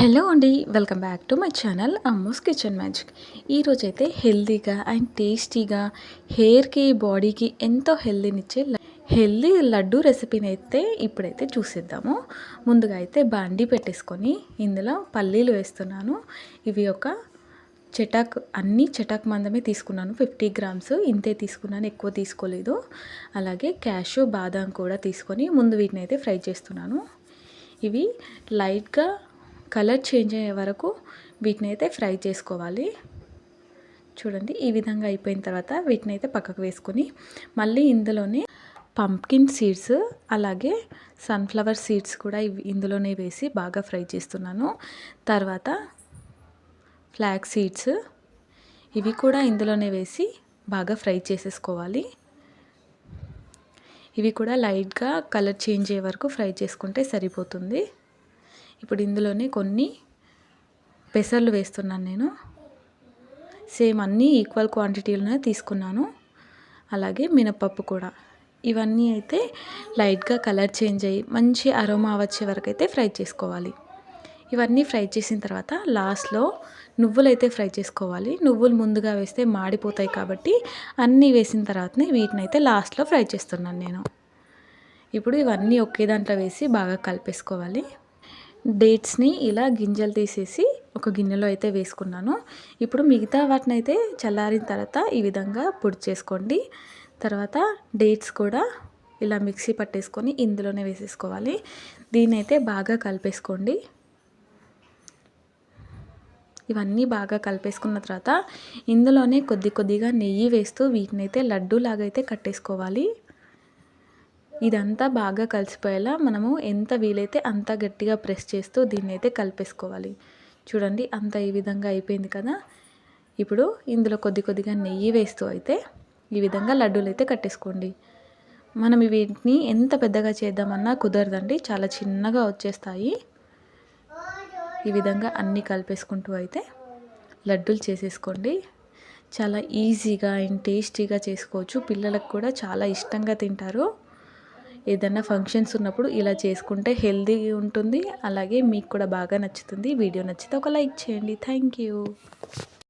Hello అండి welcome back to my channel Ammu's kitchen magic. ఈరోజు అయితే అండ్ టేస్టీగా హెయిర్కి బాడీకి ఎంతో హెల్దీనిచ్చే హెల్దీ లడ్డు రెసిపీని అయితే ఇప్పుడైతే చూసేద్దాము. ముందుగా అయితే బాండీ పెట్టేసుకొని ఇందులో పల్లీలు వేస్తున్నాను. ఇవి ఒక చటాక్ అన్ని చటాక్ మందమే తీసుకున్నాను. ఫిఫ్టీ గ్రామ్స్ ఇంతే తీసుకున్నాను ఎక్కువ తీసుకోలేదు. అలాగే క్యాషు బాదం కూడా తీసుకొని ముందు వీటిని అయితే ఫ్రై చేస్తున్నాను. ఇవి లైట్గా కలర్ చేంజ్ అయ్యే వరకు వీటిని అయితే ఫ్రై చేసుకోవాలి. చూడండి ఈ విధంగా అయిపోయిన తర్వాత వీటిని అయితే పక్కకు వేసుకొని మళ్ళీ ఇందులోనే పంప్కిన్ సీడ్స్ అలాగే సన్ఫ్లవర్ సీడ్స్ కూడా ఇవి ఇందులోనే వేసి బాగా ఫ్రై చేస్తున్నాను. తర్వాత ఫ్లాక్ సీడ్స్ ఇవి కూడా ఇందులోనే వేసి బాగా ఫ్రై చేసేసుకోవాలి. ఇవి కూడా లైట్గా కలర్ చేంజ్ అయ్యే వరకు ఫ్రై చేసుకుంటే సరిపోతుంది. ఇప్పుడు ఇందులోనే కొన్ని పెసర్లు వేస్తున్నాను నేను. సేమ్ అన్నీ ఈక్వల్ క్వాంటిటీలోనే తీసుకున్నాను. అలాగే మినపప్పు కూడా. ఇవన్నీ అయితే లైట్గా కలర్ చేంజ్ అయ్యి మంచి అరోమా వచ్చే వరకు అయితే ఫ్రై చేసుకోవాలి. ఇవన్నీ ఫ్రై చేసిన తర్వాత లాస్ట్లో నువ్వులు అయితే ఫ్రై చేసుకోవాలి. నువ్వులు ముందుగా వేస్తే మాడిపోతాయి కాబట్టి అన్నీ వేసిన తర్వాతనే వీటిని అయితే లాస్ట్లో ఫ్రై చేస్తున్నాను నేను. ఇప్పుడు ఇవన్నీ ఒకే దాంట్లో వేసి బాగా కలిపేసుకోవాలి. డేట్స్ని ఇలా గింజలు తీసేసి ఒక గిన్నెలో అయితే వేసుకున్నాను. ఇప్పుడు మిగతా వాటిని అయితే చల్లారిన తర్వాత ఈ విధంగా పొడి చేసుకోండి. తర్వాత డేట్స్ కూడా ఇలా మిక్సీ పట్టేసుకొని ఇందులోనే వేసేసుకోవాలి. దీన్ని అయితే బాగా కలిపేసుకోండి. ఇవన్నీ బాగా కలిపేసుకున్న తర్వాత ఇందులోనే కొద్ది కొద్దిగా నెయ్యి వేస్తూ వీటిని అయితే లాగా అయితే కట్టేసుకోవాలి. ఇదంతా బాగా కలిసిపోయేలా మనము ఎంత వీలైతే అంత గట్టిగా ప్రెస్ చేస్తూ దీన్ని అయితే కలిపేసుకోవాలి. చూడండి అంత ఈ విధంగా అయిపోయింది కదా? ఇప్పుడు ఇందులో కొద్ది కొద్దిగా నెయ్యి వేస్తూ అయితే ఈ విధంగా లడ్డూలు అయితే కట్టేసుకోండి. మనం వీటిని ఎంత పెద్దగా చేద్దామన్నా కుదరదండి చాలా చిన్నగా వచ్చేస్తాయి. ఈ విధంగా అన్నీ కలిపేసుకుంటూ అయితే లడ్డూలు చేసేసుకోండి. చాలా ఈజీగా అండ్ టేస్టీగా చేసుకోవచ్చు. పిల్లలకు కూడా చాలా ఇష్టంగా తింటారు. ఏదైనా ఫంక్షన్స్ ఉన్నప్పుడు ఇలా చేసుకుంటే హెల్దీ ఉంటుంది. అలాగే మీకు కూడా బాగా నచ్చుతుంది. వీడియో నచ్చితే ఒక లైక్ చేయండి. Thank you